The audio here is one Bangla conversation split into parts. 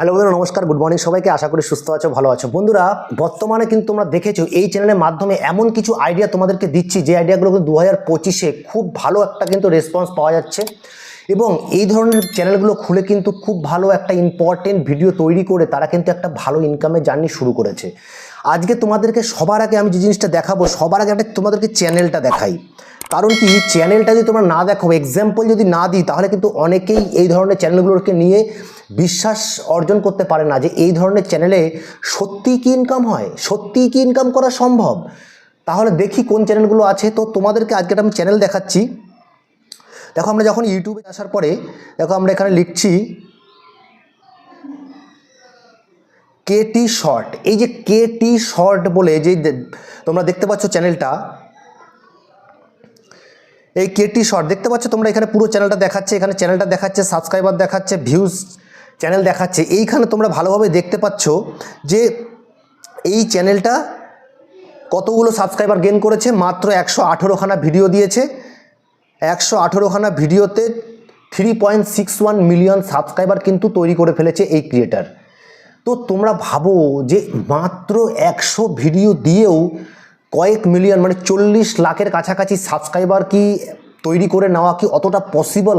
হ্যালো বন্ধুরা, নমস্কার, গুড মর্নিং সবাইকে, আশা করি সুস্থ আছো, ভালো আছো। বন্ধুরা, বর্তমানে কিন্তু তোমরা দেখেছ, এই চ্যানেলের মাধ্যমে এমন কিছু আইডিয়া তোমাদেরকে দিচ্ছি, যে আইডিয়াগুলো কিন্তু দু হাজার পঁচিশে খুব ভালো একটা কিন্তু রেসপন্স পাওয়া যাচ্ছে। এবং এই ধরনের চ্যানেলগুলো খুলে কিন্তু খুব ভালো একটা ইম্পর্টেন্ট ভিডিও তৈরি করে তারা কিন্তু একটা ভালো ইনকামের জার্নি শুরু করেছে। আজকে তোমাদেরকে সবার আগে আমি যে জিনিসটা দেখাবো, সবার আগে একটা তোমাদেরকে চ্যানেলটা দেখাই। কারণ কি? চ্যানেলটা যদি তোমরা না দেখো এক্সাম্পল যদি না দিই, তাহলে কিন্তু অনেকেই এই ধরনের চ্যানেলগুলোকে নিয়ে বিশ্বাস অর্জন করতে পারে না যে এই ধরনের চ্যানেলে সত্যিই কি ইনকাম হয়? সত্যিই কি ইনকাম করা সম্ভব? তাহলে দেখি কোন চ্যানেলগুলো আছে। তো তোমাদেরকে আজকে আমি চ্যানেল দেখাচ্ছি। দেখো, আমরা যখন ইউটিউবে আসার পরে, দেখো, আমরা এখানে লিখছি কেটি শর্ট। এই যে কেটি শর্ট বলে যে- তোমরা দেখতে পাচ্ছ চ্যানেলটা এই কেটি শর্ট দেখতে পাচ্ছ তোমরা এখানে পুরো চ্যানেলটা দেখাচ্ছে, এখানে চ্যানেলটা দেখাচ্ছে সাবস্ক্রাইবার দেখাচ্ছে ভিউজ চ্যানেল দেখাচ্ছে। এইখানে তোমরা ভালোভাবে দেখতে পাচ্ছ যে এই চ্যানেলটা কতগুলো সাবস্ক্রাইবার গেন করেছে, মাত্র একশো আঠেরোখানা ভিডিও দিয়েছে। একশো আঠেরোখানা ভিডিওতে three point six one million subscriber কিন্তু তৈরি করে ফেলেছে এই ক্রিয়েটার তো তোমরা ভাবো যে মাত্র একশো ভিডিও দিয়েও কয়েক মিলিয়ন মানে চল্লিশ লাখের কাছাকাছি সাবস্ক্রাইবার কি তৈরি করে নেওয়া কি অতটা পসিবল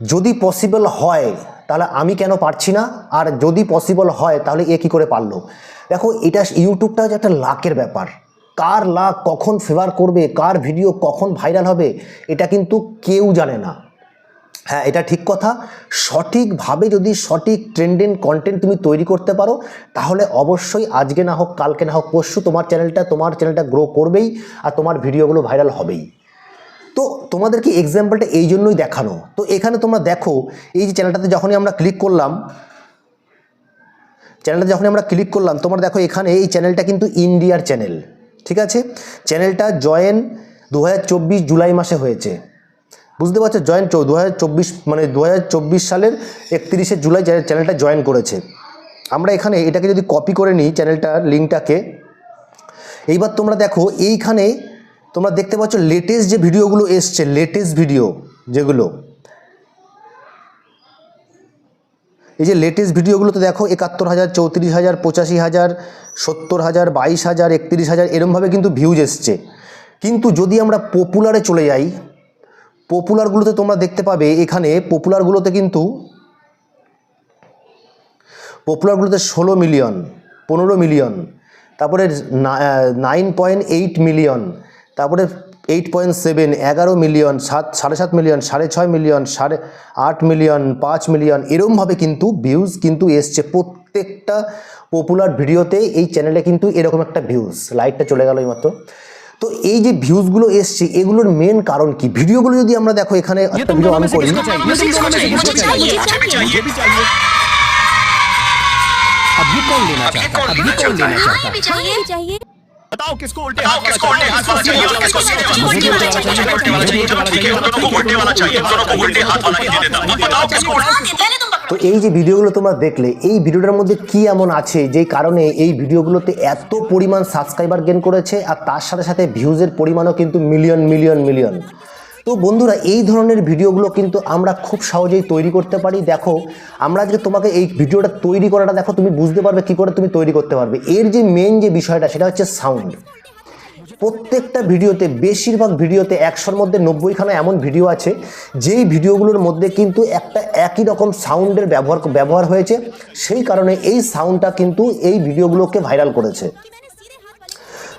যদি পসিবল হয়, তাহলে আমি কেন পারছি না? আর যদি পসিবল হয়, তাহলে এ কী করে পারল? দেখো, এটা ইউটিউবটা হচ্ছে একটা লাকের ব্যাপার। কার লাক কখন ফেভার করবে? কার ভিডিও কখন ভাইরাল হবে? এটা কিন্তু কেউ জানে না। হ্যাঁ এটা ঠিক কথা। সঠিকভাবে যদি সঠিক ট্রেন্ডিং কন্টেন্ট তুমি তৈরি করতে পারো, তাহলে অবশ্যই আজকে না হোক, কালকে না হোক, পরশু তোমার চ্যানেলটা তোমার চ্যানেলটা গ্রো করবেই আর তোমার ভিডিওগুলো ভাইরাল হবেই। তো তোমাদেরকে এক্সাম্পলটা এই জন্যই দেখানো? তো এখানে তোমরা দেখো, এই যে চ্যানেলটাতে যখনই আমরা ক্লিক করলাম চ্যানেলটা যখনই আমরা ক্লিক করলাম, তোমরা দেখো এখানে এই চ্যানেলটা কিন্তু ইন্ডিয়ার চ্যানেল ঠিক আছে? চ্যানেলটা জয়েন দু হাজার চব্বিশ জুলাই মাসে হয়েছে। বুঝতে পারছ? জয়েন দু মানে দু হাজার চব্বিশ সালের একত্রিশে জুলাই চ্যানেলটা জয়েন করেছে, আমরা এখানে এটাকে যদি কপি করে নিই চ্যানেলটার লিঙ্কটাকে এইবার তোমরা দেখো এইখানে তোমরা দেখতে পাচ্ছ লেটেস্ট যে ভিডিওগুলো এসছে লেটেস্ট ভিডিও যেগুলো, এই যে লেটেস্ট ভিডিওগুলোতে দেখো একাত্তর হাজার, চৌত্রিশ হাজার, পঁচাশি হাজার, সত্তর হাজার, বাইশ হাজার, একত্রিশ হাজার, এরমভাবে কিন্তু ভিউজ এসছে। কিন্তু যদি আমরা পপুলারে চলে যাই পপুলারগুলোতে তোমরা দেখতে পাবে এখানে পপুলারগুলোতে কিন্তু পপুলারগুলোতে ষোলো মিলিয়ন পনেরো মিলিয়ন তারপরে নাইন পয়েন্ট এইট মিলিয়ন তারপরে এইট পয়েন্ট সেভেন এগারো মিলিয়ন সাত, সাড়ে সাত মিলিয়ন সাড়ে ছয় মিলিয়ন সাড়ে আট মিলিয়ন পাঁচ মিলিয়ন এরমভাবে কিন্তু ভিউজ কিন্তু এসছে। প্রত্যেকটা পপুলার ভিডিওতে এই চ্যানেলে কিন্তু এরকম একটা ভিউজ লাইটটা চলে গেল এইমাত্র। তো এই যে ভিউজগুলো এসছে এগুলোর মেন কারণ কি ভিডিওগুলো যদি আমরা দেখো এখানে একটা ভিডিও অন করি मुझे इसको चाहिए मुझे चाहिए मुझे भी चाहिए अब ये कौन लेना चाहता है अब ये कौन लेना चाहता है चाहिए चाहिए बताओ किसको उल्टे बताओ किसको उल्टे हाथ वाला चाहिए और किसको सीधे उल्टे वाला चाहिए उल्टे वाला चाहिए चलो ठीक है उन दोनों को उल्टे वाला चाहिए उन दोनों को उल्टे हाथ वाला ही दे देता हूं बताओ किसको पहले तुम তো এই যে ভিডিওগুলো তোমরা দেখলে, এই ভিডিওটার মধ্যে কি এমন আছে যেই কারণে এই ভিডিওগুলোতে এত পরিমাণ সাবস্ক্রাইবার গেন করেছে আর তার সাথে সাথে ভিউজের পরিমাণও কিন্তু মিলিয়ন মিলিয়ন মিলিয়ন তো বন্ধুরা, এই ধরনের ভিডিওগুলো কিন্তু আমরা খুব সহজেই তৈরি করতে পারি। দেখো, আমরা আজকে তোমাকে এই ভিডিওটা তৈরি করাটা, দেখো, তুমি বুঝতে পারবে কী করে তুমি তৈরি করতে পারবে। এর যে মেন যে বিষয়টা, সেটা হচ্ছে সাউন্ড প্রত্যেকটা ভিডিওতে, বেশিরভাগ ভিডিওতে একশোর মধ্যে নব্বইখানা এমন ভিডিও আছে, যেই ভিডিওগুলোর মধ্যে কিন্তু একটা একই রকম সাউন্ডের ব্যবহার ব্যবহার হয়েছে। সেই কারণে এই সাউন্ডটা কিন্তু এই ভিডিওগুলোকে ভাইরাল করেছে।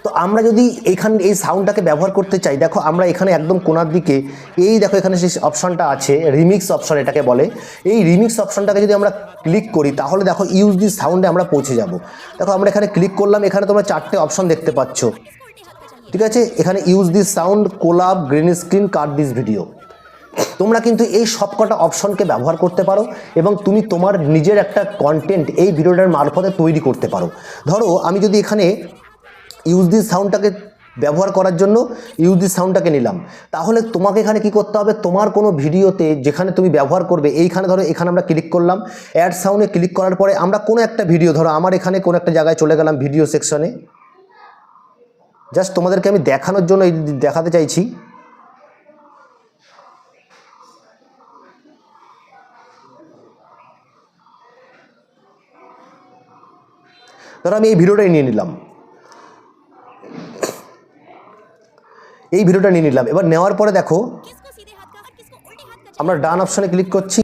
তো আমরা যদি এখানে, এই সাউন্ডটাকে ব্যবহার করতে চাই, দেখো আমরা এখানে একদম কোনার দিকে, এই দেখো এখানে যে অপশনটা আছে, রিমিক্স অপশান এটাকে বলে। এই রিমিক্স অপশনটাকে যদি আমরা ক্লিক করি, তাহলে দেখো ইউজ দিস সাউন্ডে আমরা পৌঁছে যাব। দেখো আমরা এখানে ক্লিক করলাম, এখানে তোমরা চারটে অপশন দেখতে পাচ্ছ। ঠিক আছে? এখানে use this sound collab green screen cut this video তোমরা কিন্তু এই সবকটা অপশনকে ব্যবহার করতে পারো এবং তুমি তোমার নিজের একটা কন্টেন্ট এই ভিডিওটার মারফতে তৈরি করতে পারো। ধরো, আমি যদি এখানে ইউজ দিস সাউন্ডটাকে ব্যবহার করার জন্য ইউজ দিস সাউন্ডটাকে নিলাম। তাহলে তোমাকে এখানে কি করতে হবে? তোমার কোনো ভিডিওতে যেখানে তুমি ব্যবহার করবে, এইখানে ধরো, এখানে আমরা ক্লিক করলাম। অ্যাড সাউন্ডে ক্লিক করার পরে আমরা কোনো একটা ভিডিও ধরো, আমার এখানে কোনো একটা জায়গায় চলে গেলাম ভিডিও সেকশনে জাস্ট তোমাদেরকে আমি দেখানোর জন্য দেখাতে চাইছি। ধরো আমি এই ভিডিওটাই নিয়ে নিলাম। এই ভিডিওটা নিয়ে নিলাম। এবার নেওয়ার পরে দেখো, আমরা ডান অপশানে ক্লিক করছি।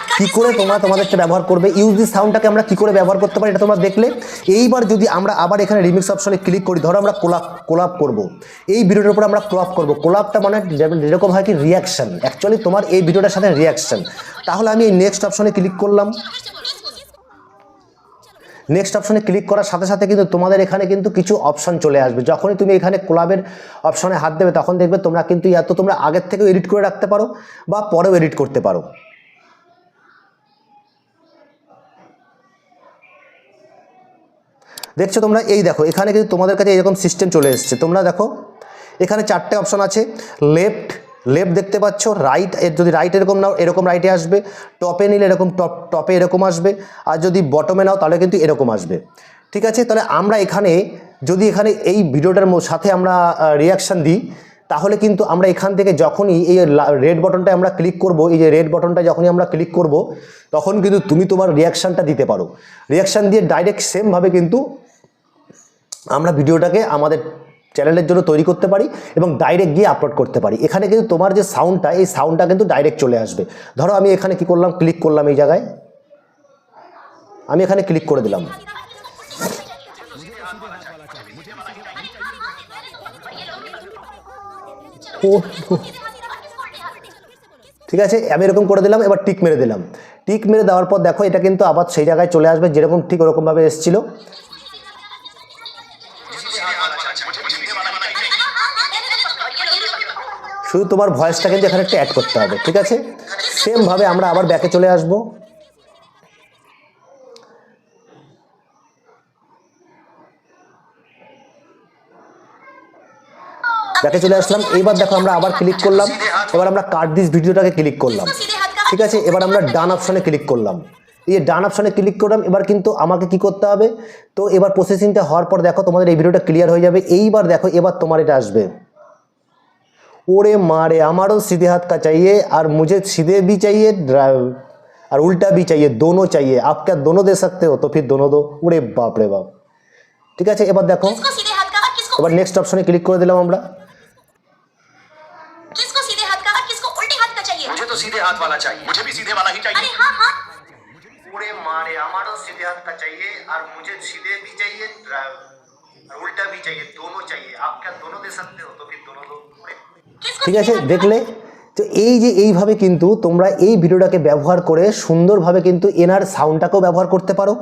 কি করে তোমরা তোমাদেরটা ব্যবহার করবে? ইউজ দিস সাউন্ডটাকে আমরা কি করে ব্যবহার করতে পারি এটা তোমরা দেখলে। এইবার যদি আমরা আবার এখানে রিমিক্স অপশনে ক্লিক করি, ধরো আমরা কোলাপ কোলাপ করব। এই ভিডিওটার উপর আমরা কোলাপ করব। কোলাপটা মানে যেরকম হয় কি রিয়াকশন অ্যাকচুয়ালি তোমার এই ভিডিওটার সাথে রিয়াকশন তাহলে আমি এই নেক্সট অপশনে ক্লিক করলাম। নেক্সট অপশনে ক্লিক করার সাথে সাথে কিন্তু তোমাদের এখানে কিন্তু কিছু অপশন চলে আসবে। যখনই তুমি এখানে কোলাবের অপশনে হাত দেবে, তখন দেখবে তোমরা কিন্তু এত তোমরা আগের থেকেও এডিট করে রাখতে পারো বা পরেও এডিট করতে পারো। দেখছ তোমরা? এই দেখো, এখানে কিন্তু তোমাদের কাছে এরকম সিস্টেম চলে এসছে। তোমরা দেখো, এখানে চারটে অপশন আছে। লেফট লেফট দেখতে পাচ্ছ রাইট যদি রাইট এরকম নাও, এরকম রাইটে আসবে। টপে নিলে এরকম টপ টপে এরকম আসবে। আর যদি বটমে নাও, তাহলে কিন্তু এরকম আসবে। ঠিক আছে? তাহলে আমরা এখানে, যদি এখানে এই ভিডিওটার সাথে আমরা রিয়াকশান দিই, তাহলে কিন্তু আমরা এখান থেকে যখনই এই রেড বটনটা আমরা ক্লিক করব, এই যে রেড বটনটা যখনই আমরা ক্লিক করব, তখন কিন্তু তুমি তোমার রিয়াকশানটা দিতে পারো। রিয়াকশান দিয়ে ডাইরেক্ট সেমভাবে কিন্তু আমরা ভিডিওটাকে আমাদের চ্যানেলের জন্য তৈরি করতে পারি এবং ডাইরেক্ট গিয়ে আপলোড করতে পারি। এখানে কিন্তু তোমার যে সাউন্ডটা এই সাউন্ডটা কিন্তু ডাইরেক্ট চলে আসবে। ধরো আমি এখানে কি করলাম ক্লিক করলাম এই জায়গায়। আমি এখানে ক্লিক করে দিলাম। ঠিক আছে? আমি এরকম করে দিলাম, এবার টিক মেরে দিলাম। টিক মেরে দেওয়ার পর দেখো, এটা কিন্তু আবার সেই জায়গায় চলে আসবে, যেরকম ঠিক ওরকমভাবে এসেছিল। শুধু তোমার ভয়েসটা কিন্তু এখানে একটা অ্যাড করতে হবে, ঠিক আছে? সেমভাবে আমরা আবার ব্যাকে চলে আসব। ব্যাকে চলে আসলাম এইবার দেখো আমরা আবার ক্লিক করলাম, এবার আমরা কাট দিস ভিডিওটাকে ক্লিক করলাম, ঠিক আছে? এবার আমরা ডান অপশনে ক্লিক করলাম। এই ডান অপশানে ক্লিক করলাম, এবার কিন্তু আমাকে কি করতে হবে? তো এবার প্রসেসিংটা হওয়ার পর দেখো তোমাদের এই ভিডিওটা ক্লিয়ার হয়ে যাবে, এইবার দেখো এবার তোমার এটা আসবে। ওরে मारे আমারও सीधे हाथ का चाहिए और मुझे सीधे भी चाहिए ड्रा- और उल्टा भी चाहिए दोनों चाहिए आप क्या दोनों दे सकते हो तो फिर दोनों दो ওরে বাপ রে বাপ ঠিক আছে এবার দেখো किसको सीधे हाथ का और किसको এবার নেক্সট অপশনে ক্লিক করে দিলাম আমরা किसको सीधे हाथ का और किसको उल्टे हाथ का चाहिए मुझे तो सीधे हाथ वाला चाहिए मुझे भी सीधे वाला ही अरे चाहिए हाँ हाँ ওরে मारे আমারও सीधे हाथ का चाहिए और मुझे सीधे भी चाहिए ड्रा- और उल्टा भी चाहिए दोनों चाहिए आप क्या दोनों दे सकते हो तो फिर दोनों दो किसको ঠিক আছে? দেখলে? তো এই যে এইভাবে কিন্তু তোমরা এই ভিডিওটাকে ব্যবহার করে সুন্দরভাবে কিন্তু এনার সাউন্ডটাকেও ব্যবহার করতে পারো।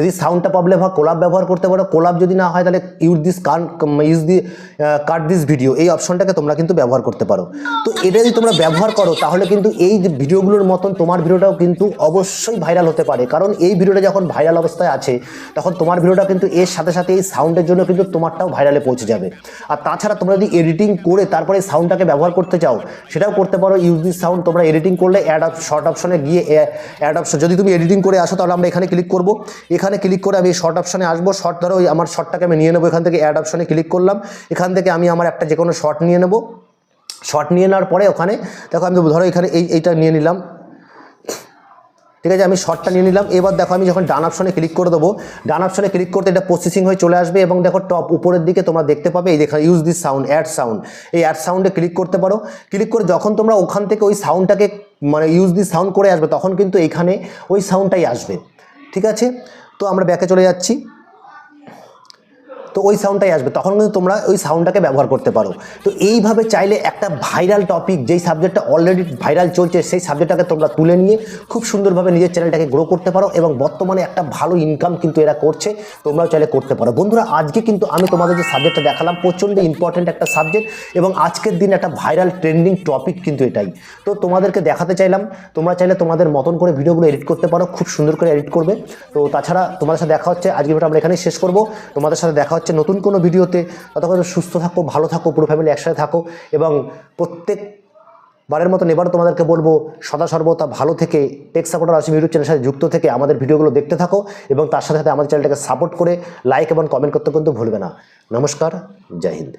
যদি সাউন্ডটা প্রবলেম হয় কোলাপ ব্যবহার করতে পারো। কোলাপ যদি না হয়, তাহলে use this can use the cut this video এই অপশনটাকে তোমরা কিন্তু ব্যবহার করতে পারো। তো এটা যদি তোমরা ব্যবহার করো, তাহলে কিন্তু এই ভিডিওগুলোর মতন তোমার ভিডিওটাও কিন্তু অবশ্যই ভাইরাল হতে পারে। কারণ এই ভিডিওটা যখন ভাইরাল অবস্থায় আছে, তখন তোমার ভিডিওটা কিন্তু এর সাথে সাথে এই সাউন্ডের জন্য কিন্তু তোমারটাও ভাইরালে পৌঁছে যাবে। আর তাছাড়া তোমরা যদি এডিটিং করে তারপরে সাউন্ডটাকে ব্যবহার করতে চাও, সেটাও করতে পারো। ইউজ দিস সাউন্ড তোমরা এডিটিং করলে অ্যাড শর্ট অপশনে গিয়ে অ্যাড অপশন যদি তুমি এডিটিং করে আসো, তাহলে আমরা এখানে ক্লিক করব। এখানে ক্লিক করে আমি শর্ট অপশনে আসব। শর্ট ধরো, ওই আমার শর্টটাকে আমি নিয়ে নেব। এখান থেকে অ্যাড অপশনে ক্লিক করলাম। এখান থেকে আমি আমার একটা যে কোনো শর্ট নিয়ে নেব। শর্ট নিয়ে নেওয়ার পরে ওখানে, দেখো আমি ধরো এখানে এই, এইটা নিয়ে নিলাম। ঠিক আছে, আমি শর্টটা নিয়ে নিলাম। এবার দেখো আমি যখন ডান অপশনে ক্লিক করে দেবো, ডান অপশনে ক্লিক করতে এটা প্রসেসিং হয়ে চলে আসবে এবং দেখো টপ উপরের দিকে তোমরা দেখতে পাবে, এই দেখা use this sound add sound এই অ্যাড সাউন্ডে ক্লিক করতে পারো। ক্লিক করে যখন তোমরা ওখান থেকে ওই সাউন্ডটাকে মানে ইউজ দিস সাউন্ড করে আসবে, তখন কিন্তু এখানে ওই সাউন্ডটাই আসবে। ঠিক আছে? তো আমরা ব্যাকে চলে যাচ্ছি। তো ওই সাউন্ডটাই আসবে। তখন কিন্তু তোমরা ওই সাউন্ডটাকে ব্যবহার করতে পারো। তো এইভাবে চাইলে একটা ভাইরাল টপিক যেই সাবজেক্টটা অলরেডি ভাইরাল চলছে, সেই সাবজেক্টটাকে তোমরা তুলে নিয়ে খুব সুন্দরভাবে নিজের চ্যানেলটাকে গ্রো করতে পারো এবং বর্তমানে একটা ভালো ইনকাম কিন্তু এরা করছে, তোমরাও চাইলে করতে পারো। বন্ধুরা, আজকে কিন্তু আমি তোমাদের যে সাবজেক্টটা দেখালাম, প্রচণ্ড ইম্পর্ট্যান্ট একটা সাবজেক্ট এবং আজকের দিন একটা ভাইরাল ট্রেন্ডিং টপিক কিন্তু এটাই। তো তোমাদেরকে দেখাতে চাইলাম, তোমরা চাইলে তোমাদের মতন করে ভিডিওগুলো এডিট করতে পারো, খুব সুন্দর করে এডিট করবে। তো তাছাড়া তোমাদের সাথে দেখা হচ্ছে আজকে ভিডিও আমরা এখানেই শেষ করব। তোমাদের সাথে দেখা হচ্ছে নতুন কোনো ভিডিওতে ততক্ষণ সুস্থ থাকো, ভালো থাকো, পুরো ফ্যামিলি একসাথে থাকো এবং প্রত্যেক বারের মতন এবার তোমাদেরকে বলব, সদা সর্বদা ভালো থেকে টেক সাপোর্টার আসি ইউটিউব চ্যানেলের সাথে যুক্ত থেকে আমাদের ভিডিওগুলো দেখতে থাকো এবং তার সাথে সাথে আমাদের চ্যানেলটাকে সাপোর্ট করে লাইক এবং কমেন্ট করতে কিন্তু ভুলবে না। নমস্কার, জয় হিন্দ।